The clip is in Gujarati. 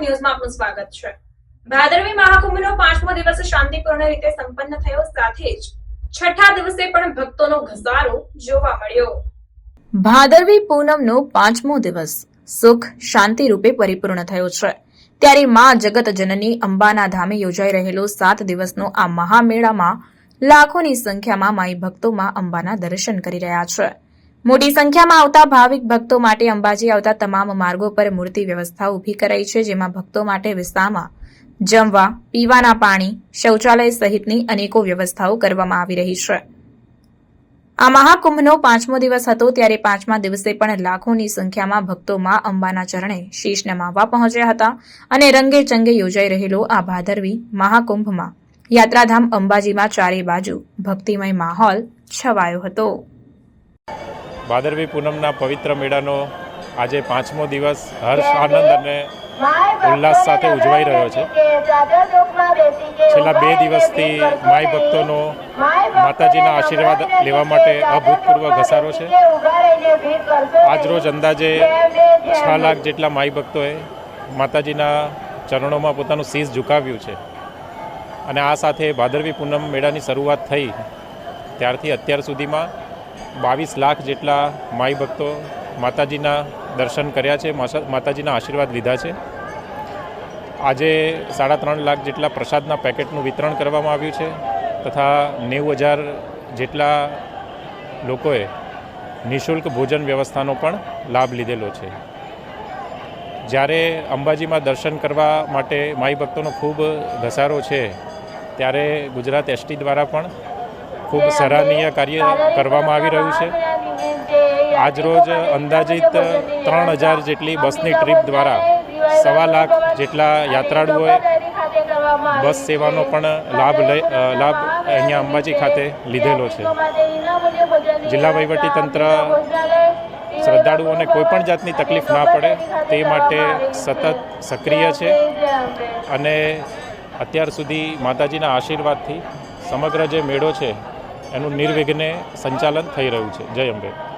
ન્યૂઝમાં આપનું સ્વાગત છે. ભાદરવી મહાકુંભનો પાંચમો દિવસ શાંતિપૂર્ણ રીતે સંપન્ન થયો, સાથે જ છઠ્ઠા દિવસે પણ ભક્તોનો ઘસારો જોવા મળ્યો. ભાદરવી પૂનમનો પાંચમો દિવસ સુખ શાંતિ રૂપે પરિપૂર્ણ થયો છે. ત્યારે માં જગત જનની અંબાના ધામે યોજાઈ રહેલો સાત દિવસનો આ મહામેળામાં લાખોની સંખ્યામાં માઈ ભક્તોમાં અંબાના દર્શન કરી રહ્યા છે. મોટી સંખ્યામાં આવતા ભાવિક ભક્તો માટે અંબાજી આવતા તમામ માર્ગો પર મૂર્તિ વ્યવસ્થા ઊભી કરાઈ છે, જેમાં ભક્તો માટે વિસ્તારમાં જમવા, પીવાના પાણી, શૌચાલય સહિતની અનેકો વ્યવસ્થાઓ કરવામાં આવી રહી છે. આ મહાકુંભનો પાંચમો દિવસ હતો, ત્યારે પાંચમા દિવસે પણ લાખોની સંખ્યામાં ભક્તો માં અંબાના ચરણે શીશ નમાવા પહોંચ્યા હતા અને રંગે ચંગે યોજાઈ રહેલો આ ભાદરવી મહાકુંભમાં. યાત્રાધામ અંબાજીમાં ચારે બાજુ ભક્તિમય માહોલ છવાયો હતો. ભાદરવી પૂનમના પવિત્ર મેળાનો આજે પાંચમો દિવસ હર્ષ આનંદ અને ઉલ્લાસ સાથે ઉજવાઈ રહ્યો છે. છેલ્લા બે દિવસથી માઈ ભક્તોનો માતાજીના આશીર્વાદ લેવા માટે અભૂતપૂર્વ ઘસારો છે. આજરોજ અંદાજે છ લાખ જેટલા માઈ ભક્તોએ માતાજીના ચરણોમાં પોતાનું શીશ ઝુકાવ્યું છે. અને આ સાથે ભાદરવી પૂનમ મેળાની શરૂઆત થઈ. ત્યારથી અત્યાર સુધીમાં બાવીસ લાખ જેટલા માઈ ભક્તો માતાજીના દર્શન કર્યા છે માતાજીના આશીર્વાદ લીધા છે. આજે સાડા ત્રણ લાખ જેટલા પ્રસાદના પેકેટનું વિતરણ કરવામાં આવ્યું છે તથા નેવું હજાર જેટલા લોકોએ નિઃશુલ્ક ભોજન વ્યવસ્થાનો પણ લાભ લીધેલો છે. જ્યારે અંબાજીમાં દર્શન કરવા માટે માઈ ભક્તોનો ખૂબ ઘસારો છે, ત્યારે ગુજરાત એસટી દ્વારા પણ ખૂબ સરાહનીય કાર્ય કરવામાં આવી રહ્યું છે. આજરોજ અંદાજિત ત્રણ હજાર જેટલી બસની ટ્રીપ દ્વારા સવા લાખ જેટલા યાત્રાળુઓએ બસ સેવાનો પણ લાભ લઈ લાભ અહીંયા અંબાજી ખાતે લીધેલો છે. જિલ્લા વહીવટી તંત્ર શ્રદ્ધાળુઓને કોઈપણ જાતની તકલીફ ના પડે તે માટે સતત સક્રિય છે. અને અત્યાર સુધી માતાજીના આશીર્વાદથી સમગ્ર જે મેળો છે એનું નિર્વિઘ્ને સંચાલન થઈ રહ્યું છે. જય અંબે.